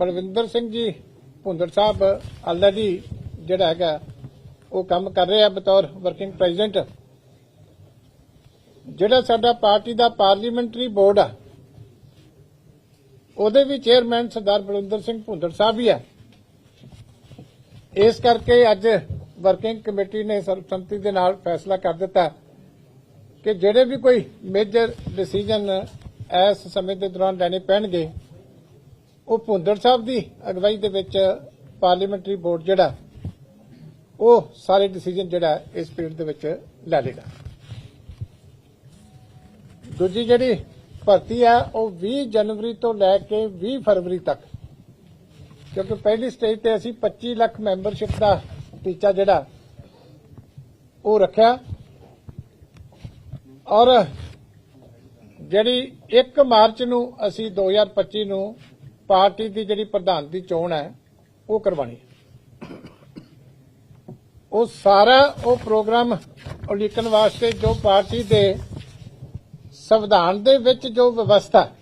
ਬਲਵਿੰਦਰ ਸਿੰਘ ਜੀ, ਭੁੰਦਰ ਸਾਹਿਬ already ਜਿਹੜਾ ਹੈਗਾ, ਉਹ ਕੰਮ ਕਰ ਰਿਹਾ ਬਤੌਰ ਵਰਕਿੰਗ ਪ੍ਰੈਜ਼ੀਡੈਂਟ ਜਿਹੜਾ ਸਾਡਾ ਪਾਰਟੀ ਦਾ ਪਾਰਲੀਮੈਂਟਰੀ ਬੋਰਡ ਆ, ਉਹਦੇ ਵੀ ਚੇਅਰਮੈਨ ਸਰਦਾਰ ਬਲਵਿੰਦਰ ਸਿੰਘ ਭੁੰਦੜ ਸਾਹਿਬ ਹੀ ਆ। ਇਸ ਕਰਕੇ ਅੱਜ ਵਰਕਿੰਗ ਕਮੇਟੀ ਨੇ ਸਰਬਸੰਮਤੀ ਦੇ ਨਾਲ ਫੈਸਲਾ ਕਰ ਦਿੱਤਾ ਕਿ ਜਿਹੜੇ ਵੀ ਕੋਈ ਮੇਜਰ ਡਿਸੀਜਨ ਇਸ ਸਮੇਂ ਦੇ ਦੌਰਾਨ ਲੈਣੇ ਪੈਣਗੇ ਉਹ ਭੁੰਦੜ ਸਾਹਿਬ ਦੀ ਅਗਵਾਈ ਦੇ ਵਿੱਚ ਪਾਰਲੀਮੈਂਟਰੀ ਬੋਰਡ ਜਿਹੜਾ, ਉਹ ਸਾਰੇ ਡਿਸੀਜਨ ਜਿਹੜਾ ਇਸ ਪੀਰੀਅਡ ਦੇ ਵਿੱਚ ਲੈ ਲੇਗਾ। ਦੂਜੀ ਜਿਹੜੀ ਭਰਤੀ ਆ, ਉਹ 20 ਜਨਵਰੀ ਤੋਂ ਲੈ ਕੇ 20 ਫਰਵਰੀ ਤੱਕ, ਕਿਉਂਕਿ ਪਹਿਲੀ ਸਟੇਜ ਤੇ ਅਸੀਂ 25 ਲੱਖ ਮੈਂਬਰਸ਼ਿਪ ਦਾ ਟੀਚਾ ਜਿਹੜਾ, ਉਹ ਰੱਖਿਆ। ਔਰ ਜਿਹੜੀ 1 ਮਾਰਚ ਨੂੰ ਅਸੀਂ 2025 ਨੂੰ ਪਾਰਟੀ ਦੀ ਜਿਹੜੀ ਪ੍ਰਧਾਨ ਦੀ ਚੋਣ ਹੈ ਉਹ ਕਰਵਾਣੀ ਉਹ ਸਾਰਾ ਉਹ ਪ੍ਰੋਗਰਾਮ ਉਲੀਕਣ ਵਾਸਤੇ ਜੋ ਪਾਰਟੀ ਦੇ ਸੰਵਿਧਾਨ ਦੇ ਵਿੱਚ ਜੋ ਵਿਵਸਥਾ ਹੈ,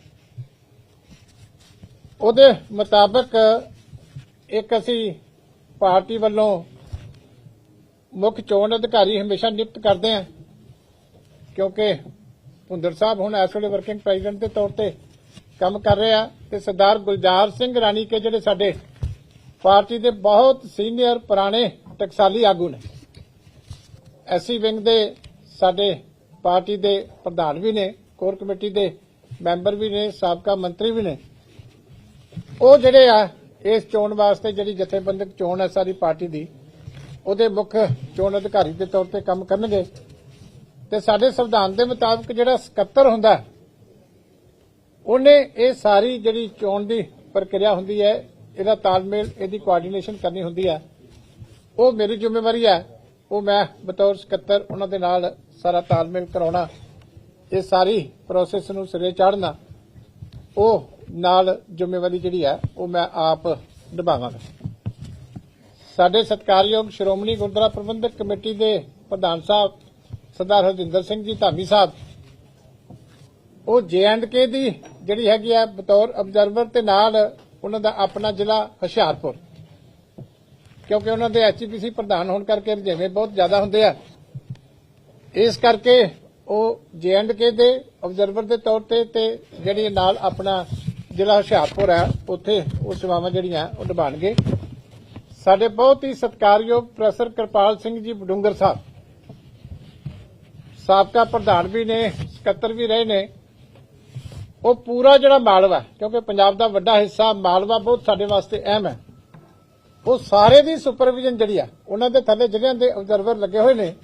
ਉਹਦੇ ਮੁਤਾਬਕ ਇੱਕ ਅਸੀਂ ਪਾਰਟੀ ਵੱਲੋਂ ਮੁੱਖ ਚੋਣ ਅਧਿਕਾਰੀ ਹਮੇਸ਼ਾ ਨਿਯੁਕਤ ਕਰਦੇ ਹਾਂ ਕਿਉਂਕਿ ਭੁੰਦਰ ਸਾਹਿਬ ਹੁਣ ਇਸ ਵੇਲੇ ਵਰਕਿੰਗ ਪ੍ਰੈਜ਼ੀਡੈਂਟ ਦੇ ਤੌਰ ਤੇ ਕੰਮ ਕਰ ਰਿਹਾ ਤੇ ਸਰਦਾਰ ਗੁਲਜ਼ਾਰ ਸਿੰਘ ਰਾਣੀ ਕੇ ਜਿਹੜੇ ਸਾਡੇ ਪਾਰਟੀ ਦੇ ਬਹੁਤ ਸੀਨੀਅਰ ਪੁਰਾਣੇ ਟਕਸਾਲੀ ਆਗੂ ਨੇ। ਐਸਸੀ ਵਿੰਗ ਦੇ ਸਾਡੇ ਪਾਰਟੀ ਦੇ ਪ੍ਰਧਾਨ ਵੀ ਨੇ ਕੋਰ ਕਮੇਟੀ ਦੇ ਮੈਂਬਰ ਵੀ ਨੇ ਸਾਬਕਾ ਮੰਤਰੀ ਵੀ ਨੇ। ਉਹ ਜਿਹੜੇ ਆ ਇਸ ਚੋਣ ਵਾਸਤੇ ਜਿਹੜੀ ਜਥੇਬੰਦਕ ਚੋਣ ਹੈ ਸਾਰੀ ਪਾਰਟੀ ਦੀ ਉਹਦੇ ਮੁੱਖ ਚੋਣ ਅਧਿਕਾਰੀ ਦੇ ਤੌਰ ਤੇ ਕੰਮ ਕਰਨਗੇ। ਤੇ ਸਾਡੇ ਸੰਵਿਧਾਨ ਦੇ ਮੁਤਾਬਕ ਜਿਹੜਾ ਸਕੱਤਰ ਹੁੰਦਾ ਹੈ, ਉਹਨੇ ਇਹ ਸਾਰੀ ਜਿਹੜੀ ਚੋਣ ਦੀ ਪ੍ਰਕਿਰਿਆ ਹੁੰਦੀ ਹੈ, ਇਹਦਾ ਤਾਲਮੇਲ, ਇਹਦੀ ਕੋਆਰਡੀਨੇਸ਼ਨ ਕਰਨੀ ਹੁੰਦੀ ਹੈ। ਉਹ ਮੇਰੀ ਜ਼ਿੰਮੇਵਾਰੀ ਹੈ। ਉਹ ਮੈਂ ਬਤੌਰ ਸਕੱਤਰ ਉਹਨਾਂ ਦੇ ਨਾਲ ਸਾਰਾ ਤਾਲਮੇਲ ਕਰਾਉਣਾ, ਇਹ ਸਾਰੀ ਪ੍ਰੋਸੈਸ ਨੂੰ ਸਿਰੇ ਚਾੜਨਾ, ਉਹ ਨਾਲ ਜ਼ਿੰਮੇਵਾਰੀ ਜਿਹੜੀ ਹੈ, ਉਹ ਮੈਂ ਆਪ ਨਿਭਾਵਾਂਗਾ। ਸਾਡੇ ਸਤਿਕਾਰਯੋਗ ਸ਼੍ਰੋਮਣੀ ਗੁਰਦੁਆਰਾ ਪ੍ਰਬੰਧਕ ਕਮੇਟੀ ਦੇ ਪ੍ਰਧਾਨ ਸਾਹਿਬ, ਸਰਦਾਰ ਹਰਜਿੰਦਰ ਸਿੰਘ ਜੀ, ਧਾਮੀ ਸਾਹਿਬ ਉਹ ਕੇ ਦੀ ਜਿਹੜੀ ਹੈਗੀ ਆ ਬਤੌਰ ਅਬਜ਼ਰਵਰ ਤੇ ਨਾਲ ਉਹਨਾਂ ਦਾ ਆਪਣਾ ਜ਼ਿਲ੍ਹਾ ਹੁਸ਼ਿਆਰਪੁਰ। ਕਿਉਂਕਿ ਉਹਨਾਂ ਦੇ ਐਚਪੀਸੀ ਪ੍ਰਧਾਨ ਹੋਣ ਕਰਕੇ ਰੁਝੇਵੇਂ ਬਹੁਤ ਜ਼ਿਆਦਾ ਹੁੰਦੇ ਆ। ਇਸ ਕਰਕੇ ਉਹ ਕੇ ਦੇ ਅਬਜ਼ਰਵਰ ਦੇ ਤੌਰ ਤੇ ਤੇ ਜਿਹੜੀ ਨਾਲ ਆਪਣਾ ਜ਼ਿਲ੍ਹਾ ਹੁਸ਼ਿਆਰਪੁਰ ਹੈ ਉੱਥੇ ਉਹ ਸੇਵਾਵਾਂ ਜਿਹੜੀਆਂ ਉਹ ਨਿਭਾਣਗੇ ਸਾਡੇ ਬਹੁਤ ਹੀ ਸਤਿਕਾਰਯੋਗ ਪ੍ਰੋਫੈਸਰ ਕਿਰਪਾਲ ਸਿੰਘ ਜੀ ਬਡੂੰਗਰ ਸਾਹਿਬ। ਸਾਬਕਾ ਪ੍ਰਧਾਨ ਵੀ ਨੇ, ਸਕੱਤਰ ਵੀ ਰਹੇ ਨੇ। ਉਹ ਪੂਰਾ ਜਿਹੜਾ ਮਾਲਵਾ ਕਿਉਂਕਿ ਪੰਜਾਬ ਦਾ ਵੱਡਾ ਹਿੱਸਾ ਮਾਲਵਾ ਬਹੁਤ ਸਾਡੇ ਵਾਸਤੇ ਅਹਿਮ ਹੈ। ਉਹ ਸਾਰੇ ਦੀ ਸੁਪਰਵਿਜ਼ਨ ਜਿਹੜੀ ਆ, ਉਹਨਾਂ ਦੇ ਥੱਲੇ ਜ਼ਿਲ੍ਹਿਆਂ ਦੇ ਆਬਜ਼ਰਵਰ ਲੱਗੇ ਹੋਏ ਨੇ,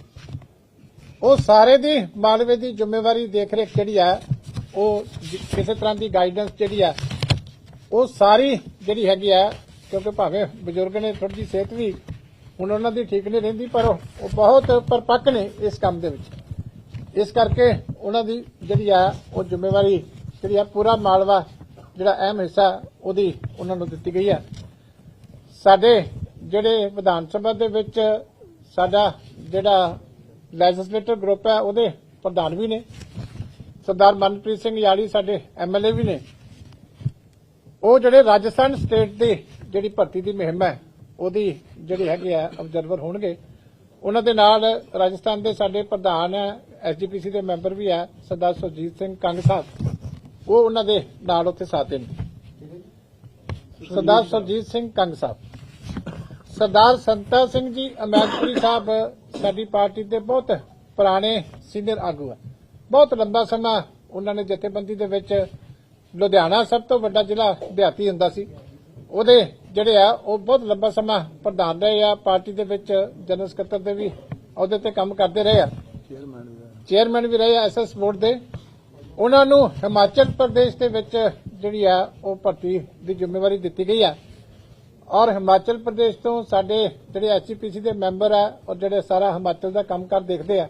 ਉਹ ਸਾਰੇ ਦੀ ਮਾਲਵੇ ਦੀ ਜ਼ਿੰਮੇਵਾਰੀ ਦੇਖਰੇਖ ਜਿਹੜੀ ਆ, ਉਹ ਕਿਸੇ ਤਰ੍ਹਾਂ ਦੀ ਗਾਈਡੈਂਸ ਜਿਹੜੀ ਆ, ਉਹ ਸਾਰੀ ਜਿਹੜੀ ਹੈਗੀ ਆ, ਕਿਉਂਕਿ ਭਾਵੇਂ ਬਜ਼ੁਰਗ ਨੇ ਥੋੜੀ ਜਿਹੀ ਸਿਹਤ ਵੀ, ਹੁਣ ਉਹਨਾਂ ਦੀ ਠੀਕ ਨਹੀਂ ਰਹਿੰਦੀ, ਪਰ ਉਹ ਉਹ ਬਹੁਤ ਪਰਪੱਕ ਨੇ ਇਸ ਕੰਮ ਦੇ ਵਿੱਚ। ਇਸ ਕਰਕੇ ਉਹਨਾਂ ਦੀ ਜਿਹੜੀ ਆ, ਉਹ ਜ਼ਿੰਮੇਵਾਰੀ ਜਿਹੜੀ ਆ ਪੂਰਾ ਮਾਲਵਾ ਜਿਹੜਾ ਅਹਿਮ ਹਿੱਸਾ ਉਹਦੀ ਉਹਨਾਂ ਨੂੰ ਦਿੱਤੀ ਗਈ ਹੈ। ਸਾਡੇ ਜਿਹੜੇ ਵਿਧਾਨ ਸਭਾ ਦੇ ਵਿੱਚ ਸਾਡਾ ਜਿਹੜਾ ਲੈਜਿਸਲੇਟਰ ਗਰੁੱਪ ਹੈ, ਉਹਦੇ ਪ੍ਰਧਾਨ ਵੀ ਨੇ। ਸਰਦਾਰ ਮਨਪ੍ਰੀਤ ਸਿੰਘ ਯਾਲੀ ਸਾਡੇ ਐਮਐਲਏ ਵੀ ਨੇ। ਉਹ ਜਿਹੜੇ ਰਾਜਸਥਾਨ ਸਟੇਟ ਦੀ ਜਿਹੜੀ ਭਰਤੀ ਦੀ ਮੁਹਿੰਮ ਹੈ, ਉਹਦੀ ਜਿਹੜੀ ਹੈਗੀ ਆ ਅਬਜ਼ਰਵਰ ਹੋਣਗੇ। ਉਹਨਾਂ ਦੇ ਨਾਲ ਰਾਜਸਥਾਨ ਦੇ ਸਾਡੇ ਪ੍ਰਧਾਨ ਹੈ ਐਸਜੀਪੀਸੀ ਦੇ ਮੈਂਬਰ ਵੀ ਹੈ, ਸਰਦਾਰ ਸੁਰਜੀਤ ਸਿੰਘ ਕੰਗ ਸਾਹਿਬ ਉਹ ਉਹਨਾਂ ਦੇ ਨਾਲ ਉੱਥੇ ਸਾਥ ਦੇਣ। ਸਰਦਾਰ ਸੁਰਜੀਤ ਸਿੰਘ ਕੰਗ ਸਾਹਿਬ। ਸਰਦਾਰ ਸੰਤਾ ਸਿੰਘ ਜੀ ਅਮੈਦਪੁਰੀ ਸਾਹਿਬ ਸਾਡੀ ਪਾਰਟੀ ਦੇ ਬਹੁਤ ਪੁਰਾਣੇ ਸੀਨੀਅਰ ਆਗੂ ਹੈ ਬਹੁਤ ਲੰਬਾ ਸਮਾਂ ਉਹਨਾਂ ਨੇ ਜਥੇਬੰਦੀ ਦੇ ਵਿੱਚ ਲੁਧਿਆਣਾ ਸਭ ਤੋਂ ਵੱਡਾ ਜ਼ਿਲ੍ਹਾ ਦਿਹਾਤੀ ਹੁੰਦਾ ਸੀ। ਉਹਦੇ ਜਿਹੜੇ ਆ ਉਹ ਬਹੁਤ ਲੰਬਾ ਸਮਾਂ ਪ੍ਰਧਾਨ ਰਹੇ ਆ ਪਾਰਟੀ ਦੇ ਵਿੱਚ ਜਨਰਲ ਸਕੱਤਰ ਦੇ ਵੀ ਅਹੁਦੇ ਤੇ ਕੰਮ ਕਰਦੇ ਰਹੇ ਆ। ਚੇਅਰਮੈਨ ਵੀ ਰਹੇ ਆ। ਐਸਐਸ ਬੋਰਡ ਦੇ। ਉਹਨਾਂ ਨੂੰ ਹਿਮਾਚਲ ਪ੍ਰਦੇਸ਼ ਦੇ ਵਿੱਚ ਜਿਹੜੀ ਆ, ਉਹ ਭਰਤੀ ਦੀ ਜ਼ਿੰਮੇਵਾਰੀ ਦਿੱਤੀ ਗਈ ਆ। ਔਰ ਹਿਮਾਚਲ ਪ੍ਰਦੇਸ਼ ਤੋਂ ਸਾਡੇ ਜਿਹੜੇ ਐਚਪੀਸੀ ਦੇ ਮੈਂਬਰ ਆ ਔਰ ਜਿਹੜੇ ਸਾਰਾ ਹਿਮਾਚਲ ਦਾ ਕੰਮਕਾਰ ਦੇਖਦੇ ਆ,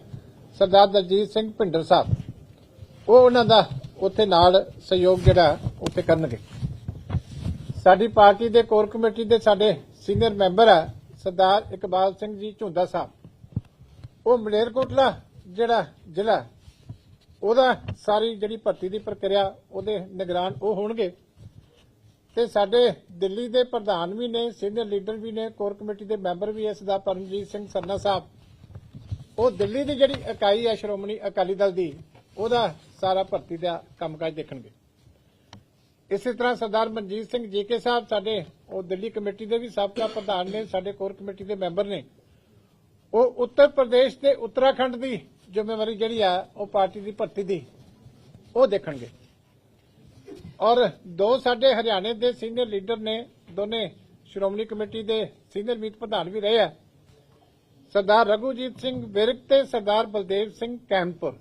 ਸਰਦਾਰ ਦਲਜੀਤ ਸਿੰਘ ਭਿੰਡਰ ਸਾਹਿਬ, ਉਹ ਉਹਨਾਂ ਦਾ ਉੱਥੇ ਨਾਲ ਸਹਿਯੋਗ ਜਿਹੜਾ ਉੱਥੇ ਕਰਨਗੇ। ਸਾਡੀ ਪਾਰਟੀ ਦੇ ਕੋਰ ਕਮੇਟੀ ਦੇ ਸਾਡੇ ਸੀਨੀਅਰ ਮੈਂਬਰ ਆ, ਸਰਦਾਰ ਇਕਬਾਲ ਸਿੰਘ ਜੀ ਝੁੰਦਾ ਸਾਹਿਬ। ਉਹ ਮਲੇਰਕੋਟਲਾ ਜਿਹੜਾ ਜ਼ਿਲ੍ਹਾ ਉਹਦਾ ਸਾਰੀ ਜਿਹੜੀ ਭਰਤੀ ਦੀ ਪ੍ਰਕਿਰਿਆ, ਉਹਦੇ ਨਿਗਰਾਨ ਉਹ ਹੋਣਗੇ। ਤੇ ਸਾਡੇ ਦਿੱਲੀ ਦੇ ਪ੍ਰਧਾਨ ਵੀ ਨੇ, ਸੀਨੀਅਰ ਲੀਡਰ ਵੀ ਨੇ, ਕੋਰ ਕਮੇਟੀ ਦੇ ਮੈਂਬਰ ਵੀ ਇਸ ਦਾ, ਪਰਮਜੀਤ ਸਿੰਘ ਸਰਨਾ ਸਾਹਿਬ। ਉਹ ਦਿੱਲੀ ਦੀ ਜਿਹੜੀ ਇਕਾਈ ਹੈ, ਸ਼੍ਰੋਮਣੀ ਅਕਾਲੀ ਦਲ ਦੀ, ਉਹਦਾ ਸਾਰਾ ਭਰਤੀ ਦਾ ਕੰਮਕਾਜ ਦੇਖਣਗੇ। ਇਸੇ ਤਰ੍ਹਾਂ ਸਰਦਾਰ ਮਨਜੀਤ ਸਿੰਘ ਜੀਕੇ ਸਾਹਿਬ, ਸਾਡੇ ਉਹ ਦਿੱਲੀ ਕਮੇਟੀ ਦੇ ਵੀ ਸਾਬਕਾ ਪ੍ਰਧਾਨ ਨੇ, ਸਾਡੇ ਕੋਰ ਕਮੇਟੀ ਦੇ ਮੈਂਬਰ ਨੇ। ਉਹ ਉੱਤਰ ਪ੍ਰਦੇਸ਼ ਤੇ ਉੱਤਰਾਖੰਡ ਦੀ ਜ਼ਿੰਮੇਵਾਰੀ ਜਿਹੜੀ ਆ, ਉਹ ਪਾਰਟੀ ਦੀ ਭਰਤੀ ਦੀ, ਉਹ ਦੇਖਣਗੇ। ਔਰ ਦੋ ਸਾਡੇ ਹਰਿਆਣੇ ਦੇ ਸੀਨੀਅਰ ਲੀਡਰ ਨੇ, ਦੋਨੇ ਸ਼੍ਰੋਮਣੀ ਕਮੇਟੀ ਦੇ ਸੀਨੀਅਰ ਮੀਤ ਪ੍ਰਧਾਨ ਵੀ ਰਹੇ ਆ। ਸਰਦਾਰ ਰਘੂਜੀਤ ਸਿੰਘ ਵਿਰਕ ਤੇ ਸਰਦਾਰ ਬਲਦੇਵ ਸਿੰਘ ਕੈਂਪੁਰ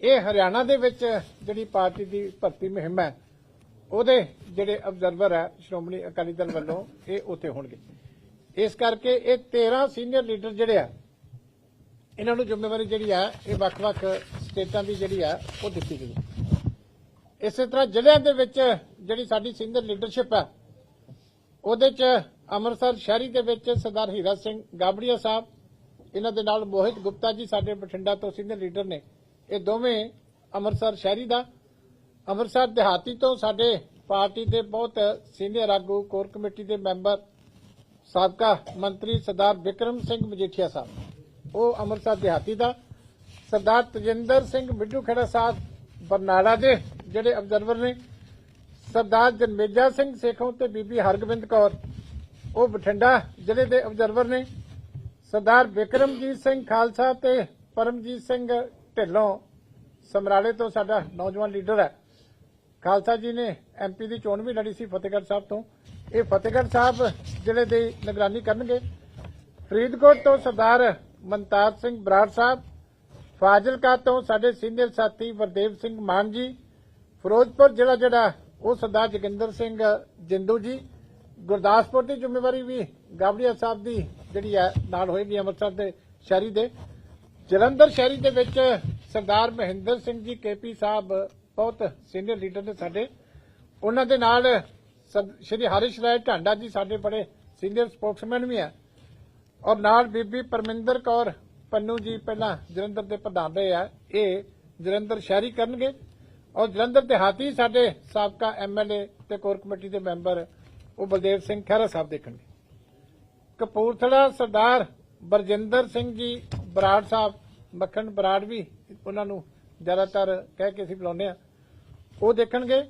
ਇਹ ਹਰਿਆਣਾ ਦੇ ਵਿੱਚ ਜਿਹੜੀ ਪਾਰਟੀ ਦੀ ਭਰਤੀ ਮੁਹਿੰਮ ਹੈ, ਉਹਦੇ ਜਿਹੜੇ ਅਬਜ਼ਰਵਰ ਹੈ ਸ਼੍ਰੋਮਣੀ ਅਕਾਲੀ ਦਲ ਵੱਲੋਂ, ਇਹ ਉੱਥੇ ਹੋਣਗੇ। ਇਸ ਕਰਕੇ ਇਹ 13 ਸੀਨੀਅਰ ਲੀਡਰ ਜਿਹੜੇ ਆ ਇਹਨਾਂ ਨੂੰ ਜ਼ਿੰਮੇਵਾਰੀ ਜਿਹੜੀ ਆ, ਇਹ ਵੱਖ-ਵੱਖ ਸਟੇਟਾਂ ਦੀ ਜਿਹੜੀ ਆ, ਉਹ ਦਿੱਤੀ ਗਈ। ਇਸੇ ਤਰ੍ਹਾਂ ਜ਼ਿਲ੍ਹਿਆਂ ਦੇ ਵਿੱਚ ਜਿਹੜੀ ਸਾਡੀ ਸੀਨੀਅਰ ਲੀਡਰਸ਼ਿਪ ਆ, ਉਹਦੇ ਚ ਅੰਮ੍ਰਿਤਸਰ ਸ਼ਹਿਰੀ ਦੇ ਵਿੱਚ ਸਰਦਾਰ ਹੀਰਾ ਸਿੰਘ ਗਾਬੜੀਆ ਸਾਹਿਬ, ਇਹਨਾਂ ਦੇ ਨਾਲ ਮੋਹਿਤ ਗੁਪਤਾ ਜੀ ਸਾਡੇ ਬਠਿੰਡਾ ਤੋਂ ਸੀਨੀਅਰ ਲੀਡਰ ਨੇ। ਇਹ ਦੋਵੇਂ ਅੰਮ੍ਰਿਤਸਰ ਸ਼ਹਿਰੀ ਦਾ। ਅੰਮ੍ਰਿਤਸਰ ਦਿਹਾਤੀ ਤੋਂ ਸਾਡੇ ਪਾਰਟੀ ਦੇ ਬਹੁਤ ਸੀਨੀਅਰ ਆਗੂ, ਕੋਰ ਕਮੇਟੀ ਦੇ ਮੈਂਬਰ, ਸਾਬਕਾ ਮੰਤਰੀ ਸਰਦਾਰ ਵਿਕਰਮ ਸਿੰਘ ਮਜੀਠੀਆ ਸਾਹਿਬ। ਉਹ ਅੰਮ੍ਰਿਤਸਰ ਦਿਹਾਤੀ ਦਾ, ਸਰਦਾਰ ਤਜਿੰਦਰ ਸਿੰਘ ਮਿੱਡੂ ਖੇੜਾ ਸਾਹਿਬ ਬਰਨਾਲਾ ਦੇ ਜਿਹੜੇ ਅਬਜ਼ਰਵਰ ਨੇ, ਸਰਦਾਰ ਜਨਮੇਜਾ ਸਿੰਘ ਸੇਖੋਂ ਤੇ ਬੀਬੀ ਹਰਗੋਬਿੰਦ ਕੌਰ, ਉਹ ਬਠਿੰਡਾ ਜ਼ਿਲ੍ਹੇ ਦੇ ਅਬਜ਼ਰਵਰ ਨੇ, ਸਰਦਾਰ ਵਿਕਰਮਜੀਤ ਸਿੰਘ ਖਾਲਸਾ ਤੇ ਪਰਮਜੀਤ ਸਿੰਘ ਢਿੱਲੋਂ, ਸਮਰਾਲੇ ਤੋਂ ਸਾਡਾ ਨੌਜਵਾਨ ਲੀਡਰ ਹੈ। ਖਾਲਸਾ ਜੀ ਨੇ ਐਮਪੀ ਦੀ ਚੋਣ ਵੀ ਲੜੀ ਸੀ ਫਤਿਹਗੜ੍ਹ ਸਾਹਿਬ ਤੋਂ। ਇਹ ਫਤਿਹਗੜ੍ਹ ਸਾਹਿਬ ਜ਼ਿਲ੍ਹੇ ਦੀ ਨਿਗਰਾਨੀ ਕਰਨਗੇ। ਫਰੀਦਕੋਟ ਤੋਂ ਸਰਦਾਰ ਮਨਤਾਰ ਸਿੰਘ ਬਰਾੜ ਸਾਹਿਬ, ਫਾਜ਼ਿਲਕਾ ਤੋਂ ਸਾਡੇ ਸੀਨੀਅਰ ਸਾਥੀ ਵਰਦੇਵ ਸਿੰਘ ਮਾਨ ਜੀ, ਫਿਰੋਜ਼ਪੁਰ ਜ਼ਿਲ੍ਹਾ ਜਿਹੜਾ, ਉਹ ਸਰਦਾਰ ਜੋਗਿੰਦਰ ਸਿੰਘ ਜਿੰਦੂ ਜੀ, ਗੁਰਦਾਸਪੁਰ ਦੀ ਜ਼ਿੰਮੇਵਾਰੀ ਵੀ ਗਾਬੜੀਆ ਸਾਹਿਬ ਦੀ ਜਿਹੜੀ ਹੈ ਨਾਲ ਹੋਏਗੀ ਅੰਮ੍ਰਿਤਸਰ ਦੇ ਸ਼ਹਿਰੀ ਦੇ। ਜਲੰਧਰ ਸ਼ਹਿਰੀ ਦੇ ਵਿੱਚ ਸਰਦਾਰ ਮਹਿੰਦਰ ਸਿੰਘ ਜੀ ਕੇਪੀ ਸਾਹਿਬ, ਬਹੁਤ ਸੀਨੀਅਰ ਲੀਡਰ ਨੇ ਸਾਡੇ। ਉਹਨਾਂ ਦੇ ਨਾਲ ਸ਼੍ਰੀ ਹਰਿਸ਼ ਰਾਏ ਢਾਂਡਾ ਜੀ ਸਾਡੇ ਬੜੇ ਸੀਨੀਅਰ ਸਪੋਕਸਮੈਨ ਵੀ ਆ। ਔਰ ਨਾਲ ਬੀਬੀ ਪਰਮਿੰਦਰ ਕੌਰ, ਪੰਨੂ ਜੀ ਪਹਿਲਾਂ ਜਲੰਧਰ ਦੇ ਪ੍ਰਧਾਨ ਰਹੇ ਆ। ਇਹ ਜਲੰਧਰ ਸ਼ਹਿਰੀ ਕਰਨਗੇ। ਔਰ ਜਲੰਧਰ ਦਿਹਾਤੀ ਸਾਡੇ ਸਾਬਕਾ ਐਮਐਲਏ ਤੇ ਕੋਰ ਕਮੇਟੀ ਦੇ ਮੈਂਬਰ ਉਹ ਬਲਦੇਵ ਸਿੰਘ ਖਹਿਰਾ ਸਾਹਿਬ ਦੇਖਣਗੇ। ਕਪੂਰਥਲਾ ਸਰਦਾਰ ਬਰਜਿੰਦਰ ਸਿੰਘ ਜੀ ਬਰਾੜ ਸਾਹਿਬ, ਮੱਖਣ ਬਰਾੜ ਵੀ ਉਹਨਾਂ ਨੂੰ ਜ਼ਿਆਦਾਤਰ ਕਹਿ ਕੇ ਅਸੀਂ ਬੁਲਾਉਂਦੇ ਆ ਉਹ ਦੇਖਣਗੇ।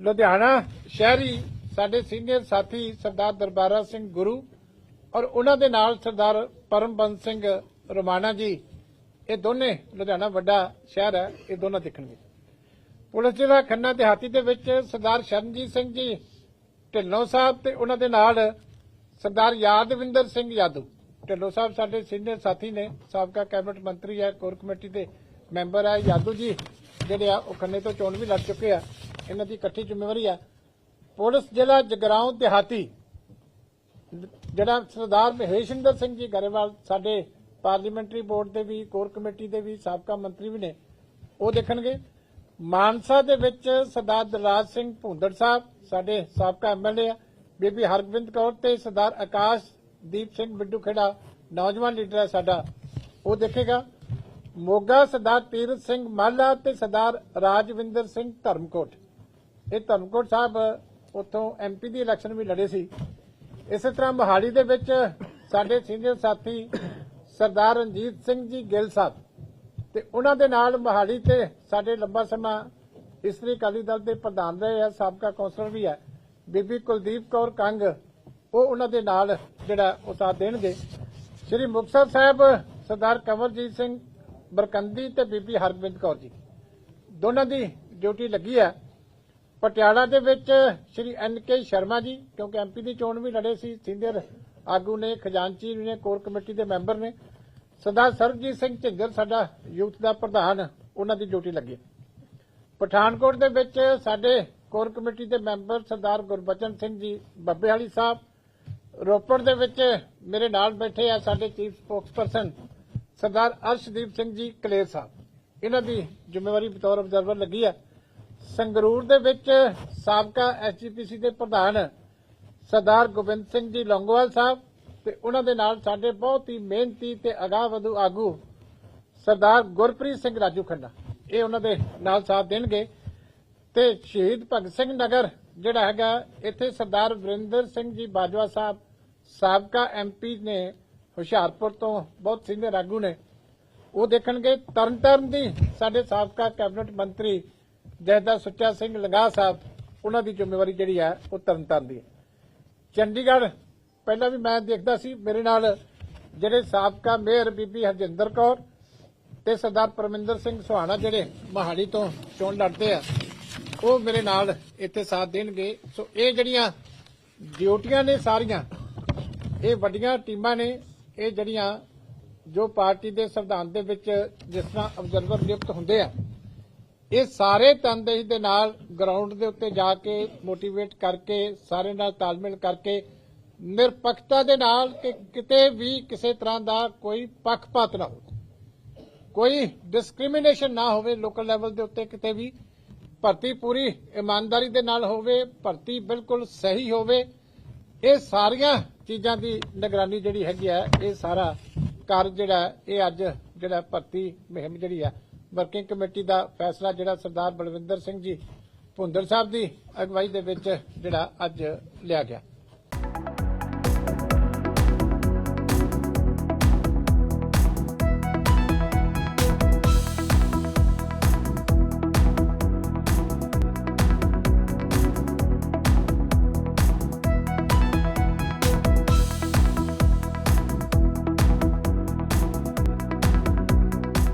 ਲੁਧਿਆਣਾ ਸ਼ਹਿਰੀ ਸਾਡੇ ਸੀਨੀਅਰ ਸਾਥੀ ਸਰਦਾਰ ਦਰਬਾਰਾ ਸਿੰਘ ਗੁਰੂ ਔਰ ਉਹਨਾਂ ਦੇ ਨਾਲ ਸਰਦਾਰ ਪਰਮਬੰਸ ਸਿੰਘ ਰੋਮਾਣਾ ਜੀ, ਇਹ ਦੋਨੇ ਲੁਧਿਆਣਾ ਵੱਡਾ ਸ਼ਹਿਰ ਹੈ, ਇਹ ਦੋਨਾਂ ਦੇਖਣਗੇ। ਪੁਲਿਸ ਜ਼ਿਲ੍ਹਾ ਖੰਨਾ ਦਿਹਾਤੀ ਦੇ ਵਿੱਚ ਸਰਦਾਰ ਸ਼ਰਨਜੀਤ ਸਿੰਘ ਜੀ, ਢਿੱਲੋਂ ਸਾਹਿਬ ਤੇ ਉਹਨਾਂ ਦੇ ਨਾਲ ਸਰਦਾਰ ਯਾਦਵਿੰਦਰ ਸਿੰਘ ਯਾਦੂ ਢਿੱਲੋਂ ਸਾਹਿਬ ਸਾਡੇ ਸੀਨੀਅਰ ਸਾਥੀ ਨੇ, ਸਾਬਕਾ ਕੈਬਨਿਟ ਮੰਤਰੀ ਹੈ, ਕੋਰ ਕਮੇਟੀ ਦੇ ਮੈਂਬਰ ਹੈ, ਯਾਦਵ ਜੀ, ਜਿਹੜੇ ਆ ਉਹ ਖੰਨੇ ਤੋਂ ਚੋਣ ਵੀ ਲੜ ਚੁੱਕੇ ਆ, ਇਹਨਾਂ ਦੀ ਇਕੱਠੀ ਜ਼ਿੰਮੇਵਾਰੀ ਆ। ਪੁਲਿਸ ਜ਼ਿਲ੍ਹਾ ਜਗਰਾਉਂ ਦਿਹਾਤੀ ਜਿਹੜਾ ਸਰਦਾਰ ਮਹੇਸ਼ਿੰਦਰ ਸਿੰਘ ਜੀ ਗਰੇਵਾਲ ਸਾਡੇ ਪਾਰਲੀਮੈਂਟਰੀ ਬੋਰਡ ਦੇ ਵੀ, ਕੋਰ ਕਮੇਟੀ ਦੇ ਵੀ, ਸਾਬਕਾ ਮੰਤਰੀ ਵੀ ਨੇ, ਉਹ ਦੇਖਣਗੇ। ਮਾਨਸਾ ਦੇ ਵਿੱਚ ਸਰਦਾਰ ਦਲਰਾਜ ਸਿੰਘ ਭੁੰਦੜ ਸਾਹਿਬ, ਸਾਡੇ ਸਾਬਕਾ ਐਮਐਲਏ ਆ, ਬੀਬੀ ਹਰਗਵਿੰਦ ਕੌਰ ਤੇ ਸਰਦਾਰ ਆਕਾਸ਼ਦੀਪ ਸਿੰਘ ਬਿੱਡੂ ਖੇੜਾ, ਨੌਜਵਾਨ ਲੀਡਰ ਹੈ ਸਾਡਾ, ਉਹ ਦੇਖੇਗਾ। ਮੋਗਾ ਸਰਦਾਰ ਤੀਰਥ ਸਿੰਘ ਮਾਲਾ ਤੇ ਸਰਦਾਰ ਰਾਜਵਿੰਦਰ ਸਿੰਘ ਧਰਮਕੋਟ। ਇਹ ਧਰਮਕੋਟ ਸਾਹਿਬ, ਉੱਥੋਂ ਐਮਪੀ ਦੀ ਇਲੈਕਸ਼ਨ ਵੀ ਲੜੇ ਸੀ। ਇਸੇ ਤਰ੍ਹਾਂ ਮੋਹਾਲੀ ਦੇ ਵਿੱਚ ਸਾਡੇ ਸੀਨੀਅਰ ਸਾਥੀ ਸਰਦਾਰ ਰਣਜੀਤ ਸਿੰਘ ਜੀ ਗਿੱਲ ਸਾਹਿਬ ਤੇ ਉਹਨਾਂ ਦੇ ਨਾਲ ਮੋਹਾਲੀ ਤੇ ਸਾਡੇ ਲੰਬਾ ਸਮਾਂ ਇਸਤਰੀ ਅਕਾਲੀ ਦਲ ਦੇ ਪ੍ਰਧਾਨ ਰਹੇ ਆ, ਸਾਬਕਾ ਕੌਂਸਲਰ ਵੀ ਹੈ ਬੀਬੀ ਕੁਲਦੀਪ ਕੌਰ ਕੰਗ, ਉਹ ਉਹਨਾਂ ਦੇ ਨਾਲ ਜਿਹੜਾ ਉਹ ਸਾਥ ਦੇਣਗੇ। ਸ੍ਰੀ ਮੁਕਤਸਰ ਸਾਹਿਬ, ਸਰਦਾਰ ਕਮਲਜੀਤ ਸਿੰਘ ਬਰਕੰਦੀ ਤੇ ਬੀਬੀ ਹਰਗੋਬਿੰਦ ਕੌਰ ਜੀ, ਦੋਨਾਂ ਦੀ ਡਿਊਟੀ ਲੱਗੀ ਹੈ ਪਟਿਆਲਾ ਦੇ ਵਿੱਚ ਸ਼੍ਰੀ ਐਨ ਕੇ ਸ਼ਰਮਾ ਜੀ, ਕਿਉਂਕਿ ਐਮਪੀ ਦੀ ਚੋਣ ਵੀ ਲੜੇ ਸੀ, ਸੀਨੀਅਰ ਆਗੂ ਨੇ, ਖਜ਼ਾਨਚੀ ਨੇ ਕੋਰ ਕਮੇਟੀ ਦੇ ਮੈਂਬਰ ਨੇ। ਸਰਦਾਰ ਸਰਬਜੀਤ ਸਿੰਘ ਝਿੰਜਰ ਸਾਡਾ ਯੂਥ ਦਾ ਪ੍ਰਧਾਨ, ਉਹਨਾਂ ਦੀ ਡਿਊਟੀ ਲੱਗੀ। ਪਠਾਨਕੋਟ ਦੇ ਵਿੱਚ ਸਾਡੇ ਕੋਰ ਕਮੇਟੀ ਦੇ ਮੈਂਬਰ ਸਰਦਾਰ ਗੁਰਬਚਨ ਸਿੰਘ ਜੀ ਬੱਬੇਹਾਲੀ ਸਾਹਿਬ। ਰੋਪੜ ਦੇ ਵਿੱਚ ਮੇਰੇ ਨਾਲ ਬੈਠੇ ਆ ਸਾਡੇ ਚੀਫ ਸਪੋਕਸਪਰਸਨ ਸਰਦਾਰ ਅਰਸ਼ਦੀਪ ਸਿੰਘ ਜੀ ਕਲੇਰ ਸਾਹਿਬ। ਇਹਨਾਂ ਦੀ ਜ਼ਿੰਮੇਵਾਰੀ ਬਤੌਰ ਆਬਜ਼ਰਵਰ ਲੱਗੀ ਆ। ਸੰਗਰੂਰ ਦੇ ਵਿੱਚ ਸਾਬਕਾ ਐਸਜੀਪੀਸੀ ਦੇ ਪ੍ਰਧਾਨ ਸਰਦਾਰ ਗੋਬਿੰਦ ਸਿੰਘ ਜੀ ਲੌਂਗੋਵਾਲ ਸਾਹਿਬ ਤੇ ਉਹਨਾਂ ਦੇ ਨਾਲ ਸਾਡੇ ਬਹੁਤ ਹੀ ਮਿਹਨਤੀ ਤੇ ਅਗਾਵਧੂ ਆਗੂ ਸਰਦਾਰ ਗੁਰਪ੍ਰੀਤ ਸਿੰਘ ਰਾਜੂ ਖੰਨਾ ਇਹ ਉਹਨਾਂ ਦੇ ਨਾਲ ਸਾਥ ਦੇਣਗੇ। ਤੇ ਸ਼ਹੀਦ ਭਗਤ ਸਿੰਘ ਨਗਰ, ਜਿਹੜਾ ਹੈਗਾ ਇੱਥੇ ਸਰਦਾਰ ਵਰਿੰਦਰ ਸਿੰਘ ਜੀ ਬਾਜਵਾ ਸਾਹਿਬ, ਸਾਬਕਾ ਐਮਪੀ ਨੇ ਹੁਸ਼ਿਆਰਪੁਰ ਤੋਂ ਬਹੁਤ ਸੀਨੀਅਰ ਆਗੂ ਨੇ। ਉਹ ਦੇਖਣਗੇ, ਤਰਨਤਾਰਨ ਦੀ ਸਾਡੇ ਸਾਬਕਾ ਕੈਬਨਿਟ ਮੰਤਰੀ ਜੈਦਾ ਸੁੱਚਾ ਸਿੰਘ ਲੰਗਾ ਸਾਹਿਬ, ਉਹਨਾਂ ਦੀ ਜ਼ਿੰਮੇਵਾਰੀ ਜਿਹੜੀ ਹੈ, ਉਹ ਤਰਨਤਾਰਨ ਦੀ ਹੈ। ਚੰਡੀਗੜ੍ਹ, ਪਹਿਲਾਂ ਵੀ ਮੈਂ ਦੇਖਦਾ ਸੀ, ਮੇਰੇ ਨਾਲ ਜਿਹੜੇ ਸਾਬਕਾ ਮੇਅਰ ਬੀਬੀ ਹਰਜਿੰਦਰ ਕੌਰ ਤੇ ਸਰਦਾਰ ਪਰਮਿੰਦਰ ਸਿੰਘ ਸੁਹਾਣਾ ਜਿਹੜੇ ਮਹਾਲੀ ਤੋਂ ਚੋਣ ਲੜਦੇ ਆ, ਉਹ ਮੇਰੇ ਨਾਲ ਇੱਥੇ ਸਾਥ ਦੇਣਗੇ। ਸੋ ਇਹ ਜਿਹੜੀਆਂ ਡਿਊਟੀਆਂ ਨੇ ਸਾਰੀਆਂ, ਇਹ ਵੱਡੀਆਂ ਟੀਮਾਂ ਨੇ, ਇਹ ਜਿਹੜੀਆਂ ਜੋ ਪਾਰਟੀ ਦੇ ਸੰਵਿਧਾਨ ਦੇ ਵਿੱਚ ਜਿਸ ਤਰ੍ਹਾਂ ਅਬਜ਼ਰਵਰ ਨਿਯੁਕਤ ਹੁੰਦੇ ਆ ਇਹ ਸਾਰੇ ਤਨਦੇਹੀ ਦੇ ਨਾਲ ਗਰਾਊਂਡ ਦੇ ਉੱਤੇ ਜਾ ਕੇ ਮੋਟੀਵੇਟ ਕਰਕੇ ਸਾਰੇ ਨਾਲ ਤਾਲਮੇਲ ਕਰਕੇ, ਨਿਰਪੱਖਤਾ ਦੇ ਨਾਲ ਕਿ ਕਿਤੇ ਵੀ ਕਿਸੇ ਤਰ੍ਹਾਂ ਦਾ ਕੋਈ ਪੱਖਪਾਤ ਨਾ ਹੋਵੇ। ਕੋਈ ਡਿਸਕ੍ਰਿਮੀਨੇਸ਼ਨ ਨਾ ਹੋਵੇ ਲੋਕਲ ਲੈਵਲ ਦੇ ਉੱਤੇ ਕਿਤੇ ਵੀ। ਭਰਤੀ ਪੂਰੀ ਇਮਾਨਦਾਰੀ ਦੇ ਨਾਲ ਹੋਵੇ, ਭਰਤੀ ਬਿਲਕੁਲ ਸਹੀ ਹੋਵੇ। ਇਹ ਸਾਰੀਆਂ ਚੀਜ਼ਾਂ ਦੀ ਨਿਗਰਾਨੀ ਜਿਹੜੀ ਹੈਗੀ ਹੈ ਇਹ ਸਾਰਾ ਕਾਰਜ ਜਿਹੜਾ, ਇਹ ਅੱਜ ਜਿਹੜਾ ਭਰਤੀ ਮੁਹਿੰਮ ਜਿਹੜੀ ਹੈ ਵਰਕਿੰਗ ਕਮੇਟੀ ਦਾ ਫੈਸਲਾ ਜਿਹੜਾ ਸਰਦਾਰ ਬਲਵਿੰਦਰ ਸਿੰਘ ਜੀ ਭੁੰਦਰ ਸਾਹਿਬ ਦੀ ਅਗਵਾਈ ਦੇ ਵਿੱਚ ਜਿਹੜਾ ਅੱਜ ਲਿਆ ਗਿਆ।